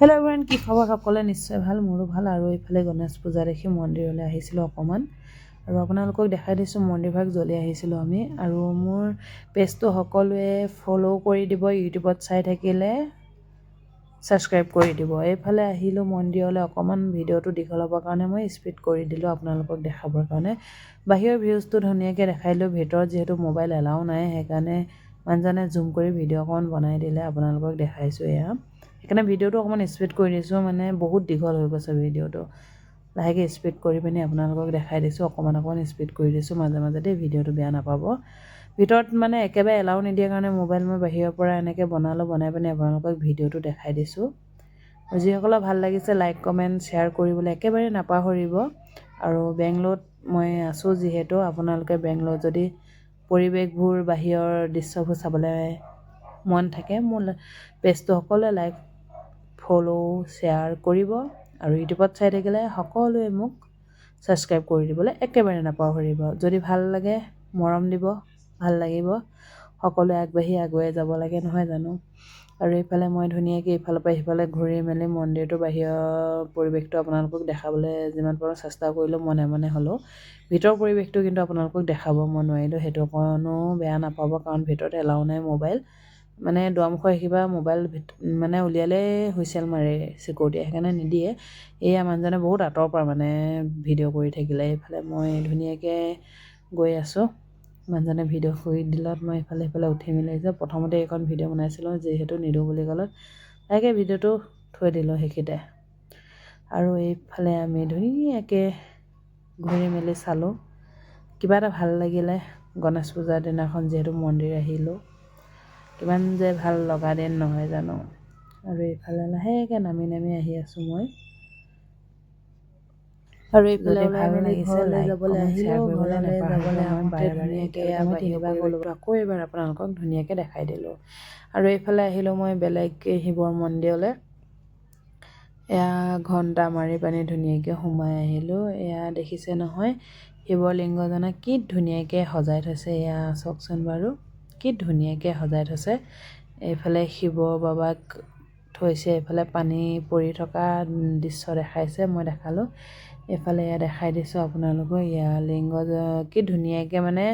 Hello everyone কি খবৰ সকলোৱে নিশ্চয় ভাল মোৰো ভাল আৰু এইফালে গণেশ পূজা দেখি মন্দিৰলৈ আহিছিলোঁ অকণমান। আৰু আপোনালোকক দেখাই দিছোঁ মন্দিৰভাগ জ্বলি আহিছিলোঁ আমি। আৰু মোৰ পেজটো সকলোৱে ফ'ল' কৰি দিব ইউটিউবত চাই থাকিলে ছাবস্ক্ৰাইব কৰি দিব। এইফালে আহিলোঁ মন্দিৰলৈ অকণমান ভিডিঅ'টো দীঘল হ'বৰ কাৰণে মই স্পীড কৰি দিলোঁ আপোনালোকক দেখাবৰ কাৰণে। বাহিৰৰ ভিউজটো ধুনীয়াকৈ দেখাই দিলোঁ ভিতৰত যিহেতু মোবাইল এলাও নাই সেইকাৰণে মানুহজনে জুম কৰি ভিডিঅ' অকণমান বনাই দিলে আপোনালোকক দেখাইছোঁ এয়া। সেইকাৰণে ভিডিঅ'টো অকণমান স্পীড কৰি দিছোঁ মানে বহুত দীঘল হৈ গৈছে ভিডিঅ'টো। লাহেকৈ স্পীড কৰি পিনি আপোনালোকক দেখাই দিছোঁ অকণমান অকণমান স্পীড কৰি দিছোঁ মাজে মাজে দেই ভিডিঅ'টো বেয়া নাপাব। ভিতৰত মানে একেবাৰে এলাও নিদিয়াৰ কাৰণে মোবাইল মই বাহিৰৰ পৰা এনেকৈ বনালোঁ বনাই পিনি আপোনালোকক ভিডিঅ'টো দেখাই দিছোঁ। যিসকলৰ ভাল লাগিছে লাইক কমেণ্ট শ্বেয়াৰ কৰিবলৈ একেবাৰে নাপাহৰিব। আৰু বেংগলোৰত মই আছোঁ যিহেতু আপোনালোকে বেংগলোৰত যদি পৰিৱেশবোৰ বাহিৰৰ দৃশ্যবোৰ চাবলৈ মন থাকে মোৰ পেজটো সকলোৱে লাইক ফ'ল' শ্বেয়াৰ কৰিব আৰু ইউটিউবত চাই থাকিলে সকলোৱে মোক ছাবস্ক্ৰাইব কৰি দিবলৈ একেবাৰে নাপাহৰিব। যদি ভাল লাগে মৰম দিব ভাল লাগিব সকলোৱে আগবাঢ়ি আগুৱাই যাব লাগে নহয় জানো? আৰু এইফালে মই ধুনীয়াকৈ ইফালৰ পৰা সিফালে ঘূৰি মেলি মন্দিৰটো বাহিৰৰ পৰিৱেশটো আপোনালোকক দেখাবলৈ যিমান পাৰোঁ চেষ্টা কৰিলোঁ মনে মনে হ'লেও। ভিতৰৰ পৰিৱেশটো কিন্তু আপোনালোকক দেখাব মই নোৱাৰিলোঁ সেইটো অকণো বেয়া নাপাব কাৰণ ভিতৰত এলাও নাই মোবাইল মানে দুৱাৰমুখৰ সেইখিনিৰ মোবাইল মানে উলিয়ালে হুইচেল মাৰে চিকিউৰিটিয়ে সেইকাৰণে নিদিয়ে। এয়া মানুহজনে বহুত আঁতৰৰ পৰা মানে ভিডিঅ' কৰি থাকিলে। এইফালে মই ধুনীয়াকৈ গৈ আছোঁ। মানুহজনে ভিডিঅ' কৰি দিলত মই ইফালে সিফালে উঠি মেলি আহিছোঁ। প্ৰথমতে এইখন ভিডিঅ' বনাইছিলোঁ যিহেতু নিদিওঁ বুলি ক'লত লাহেকৈ ভিডিঅ'টো থৈ দিলোঁ সেইখিনিতে আৰু এইফালে আমি ধুনীয়াকৈ ঘূৰি মেলি চালোঁ। কিবা এটা ভাল লাগিলে। গণেশ পূজাৰ দিনাখন যিহেতু মন্দিৰ আহিলোঁ। কিমান যে ভাল লগা দিন নহয় জানো। আৰু এইফালে লাহেকৈ নামি নামি আহি আছোঁ মই। আৰু এইফালে ভাল লাগিছে যাবলৈ আহিলেও ঘৰলৈ যাবলৈ আহোঁতে ধুনীয়াকৈ তিনিবাৰ গ'লোঁ। আকৌ এবাৰ আপোনালোকক ধুনীয়াকৈ দেখাই দিলোঁ। আৰু এইফালে আহিলোঁ মই বেলেগ শিৱৰ মন্দিৰলৈ। এয়া ঘণ্টা মাৰি পানি ধুনীয়াকৈ সোমাই আহিলোঁ। এয়া দেখিছে নহয় শিৱলিংগজনা কি ধুনীয়াকৈ সজাই থৈছে। এয়া চাওকচোন বাৰু। কি ধুনীয়াকৈ সজাই থৈছে। এইফালে শিৱ বাবাক থৈছে এইফালে পানী পৰি থকা দৃশ্য দেখাইছে মই দেখালোঁ। এইফালে এয়া দেখাই দিছোঁ আপোনালোকক এয়া লিংগ কি ধুনীয়াকৈ মানে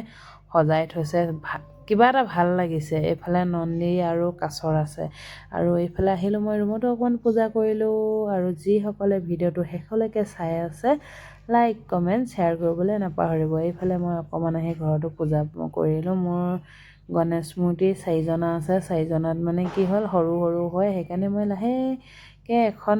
সজাই থৈছে কিবা এটা ভাল লাগিছে। এইফালে নন্দী আৰু কাছৰ আছে। আৰু এইফালে আহিলোঁ মই ৰুমতো অকণমান পূজা কৰিলোঁ আৰু যিসকলে ভিডিঅ'টো শেষলৈকে চাই আছে লাইক কমেণ্ট শ্বেয়াৰ কৰিবলৈ নাপাহৰিব। এইফালে মই অকণমান আহি ঘৰতো পূজা কৰিলোঁ। মোৰ গণেশ মূৰ্তি চাৰিজনা আছে। চাৰিজনাত মানে কি হ'ল সৰু সৰু হয়। সেইকাৰণে মই লাহেকৈ এখন